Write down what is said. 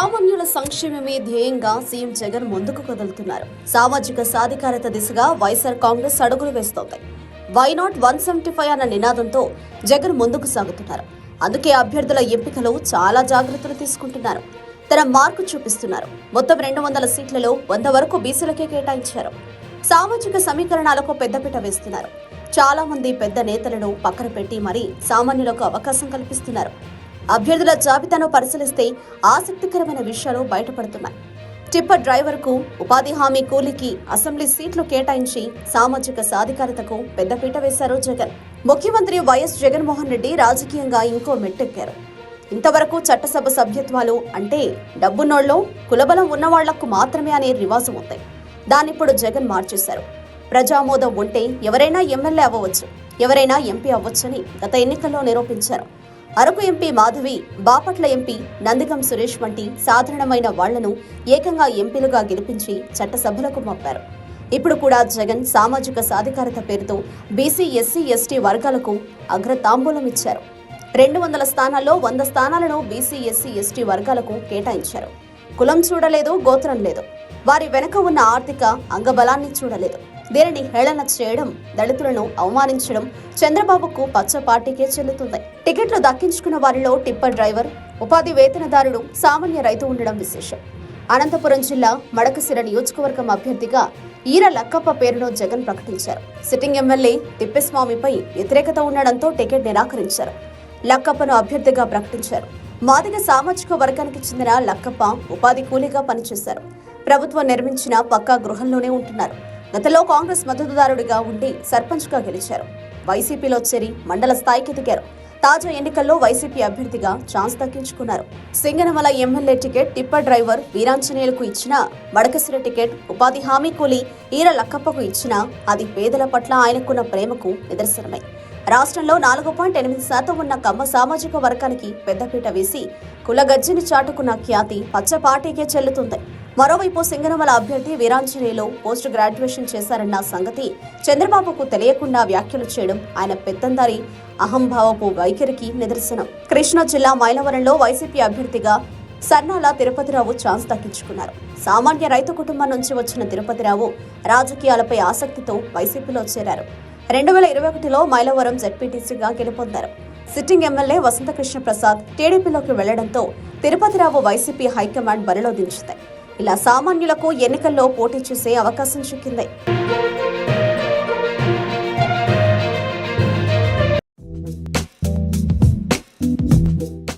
సామాన్యుల సంక్షేమమే ధ్యేయంగా సీఎం జగన్ ముందుకు కదులుతున్నారు. సామాజిక సాధికారత దిశగా వైఎస్ఆర్ కాంగ్రెస్ అడుగులు వేస్తోంది. Why not one seventy five అన్న నినాదంతో జగన్ ముందుకు సాగుతున్నారు. అందుకే అభ్యర్థుల ఎంపికలో చాలా జాగ్రత్తలు తీసుకుంటున్నారు. తన మార్కు చూపిస్తున్నారు. మొత్తం రెండు వందల సీట్లలో వంద వరకు బీసీలకే కేటాయించారు. సామాజిక సమీకరణాలకు పెద్దపీట వేస్తున్నారు. చాలా మంది పెద్ద నేతలను పక్కన పెట్టి మరీ సామాన్యులకు అవకాశం కల్పిస్తున్నారు. అభ్యర్థుల జాబితాను పరిశీలిస్తే ఆసక్తికరమైన విషయాలు బయటపడుతున్నాయి. టిప్పర్ డ్రైవర్కు ఉపాధి హామీ కూలీకి అసెంబ్లీ సీట్లు కేటాయించి సామాజిక సాధికారతకు పెద్దపీట వేశారు జగన్. ముఖ్యమంత్రి వైఎస్ జగన్మోహన్ రెడ్డి రాజకీయంగా ఇంకో మెట్టెక్కారు. ఇంతవరకు చట్టసభ సభ్యత్వాలు అంటే డబ్బున్నోళ్ళు కులబలం ఉన్నవాళ్ళకు మాత్రమే అనే రివాజు ఉంది. దాన్నిప్పుడు జగన్ మార్చేశారు. ప్రజామోదం ఉంటే ఎవరైనా ఎమ్మెల్యే అవ్వవచ్చు ఎవరైనా ఎంపీ అవ్వచ్చని గత ఎన్నికల్లో నిరూపించారు. అరకు ఎంపీ మాధవి బాపట్ల ఎంపీ నందిగం సురేష్ వంటి సాధారణమైన వాళ్ళను ఏకంగా ఎంపీలుగా గెలిపించి చట్టసభలకు పంపారు ఇప్పుడు కూడా జగన్ సామాజిక సాధికారత పేరుతో బీసీ ఎస్సీ ఎస్టీ వర్గాలకు అగ్రతాంబూలం ఇచ్చారు. రెండు వందల స్థానాల్లో వంద స్థానాలను బీసీ ఎస్సీ ఎస్టీ వర్గాలకు కేటాయించారు. కులం చూడలేదు గోత్రం లేదు. వారి వెనుక ఉన్న ఆర్థిక అంగబలాన్ని చూడలేదు. దీనిని హేళన చేయడం దళితులను అవమానించడం చంద్రబాబుకు పచ్చ పార్టీకే చెల్లుతుంది టికెట్లు దక్కించుకున్న వారిలో టిప్పర్ డ్రైవర్ ఉపాధి వేతనదారుడు సామాన్య రైతు ఉండడం విశేషం. అనంతపురం జిల్లా మడకసిర నియోజకవర్గం అభ్యర్థిగా ఈర లక్కప్ప పేరును జగన్ ప్రకటించారు. సిట్టింగ్ ఎమ్మెల్యే తిప్పస్వామిపై వ్యతిరేకత ఉండడంతో టికెట్ నిరాకరించారు. లక్కప్పను అభ్యర్థిగా ప్రకటించారు. మాదిగ సామాజిక వర్గానికి చెందిన లక్కప్ప ఉపాధి కూలీగా పనిచేశారు. ప్రభుత్వం నిర్మించిన పక్కా గృహంలోనే ఉంటున్నారు. గతంలో కాంగ్రెస్ మద్దతుదారుడిగా ఉండి సర్పంచ్గా గెలిచారు. వైసీపీలో చేరి మండల స్థాయికి ఎదిగారు. తాజా ఎన్నికల్లో వైసీపీ అభ్యర్థిగా ఛాన్స్ దక్కించుకున్నారు. Singanamala MLA ticket tipper driver వీరాంజనేయులకు ఇచ్చిన మడకసిర టికెట్ ఉపాధి హామీ కూలి ఈర లక్కప్పకు ఇచ్చిన అది పేదల పట్ల ఆయనకున్న ప్రేమకు నిదర్శనమై. రాష్ట్రంలో నాలుగు పాయింట్ ఎనిమిది శాతం ఉన్న కమ్మ సామాజిక వర్గానికి పెద్దపీట వేసి కులగజ్జిని చాటుకున్న ఖ్యాతి పచ్చ పార్టీకే చెల్లుతుంది. మరోవైపు సింగనమల అభ్యర్థి వీరాంజనేయులు పోస్ట్ గ్రాడ్యుయేషన్ చేశారన్న సంగతి చంద్రబాబుకు తెలియకుండా వ్యాఖ్యలు చేయడం ఆయన పెత్తందారి. అహంభావపు వైఖరికి నిదర్శనం. కృష్ణా జిల్లా మైలవరంలో వైసీపీ అభ్యర్థిగా సన్నాల తిరుపతిరావు ఛాన్స్ దక్కించుకున్నారు. సామాన్య రైతు కుటుంబం నుంచి వచ్చిన తిరుపతిరావు రాజకీయాలపై ఆసక్తితో వైసీపీలో చేరారు. రెండు వేల ఇరవై ఒకటిలో మైలవరం జెడ్పీటీసీగా గెలుపొందారు. సిట్టింగ్ ఎమ్మెల్యే వసంతకృష్ణ ప్రసాద్ టీడీపీలోకి వెళ్ళడంతో తిరుపతిరావు వైసీపీ హైకమాండ్ బరిలో దించుతాయి ఇలా సామాన్యులకు ఎన్నికల్లో పోటీ చేసే అవకాశం చిక్కింది.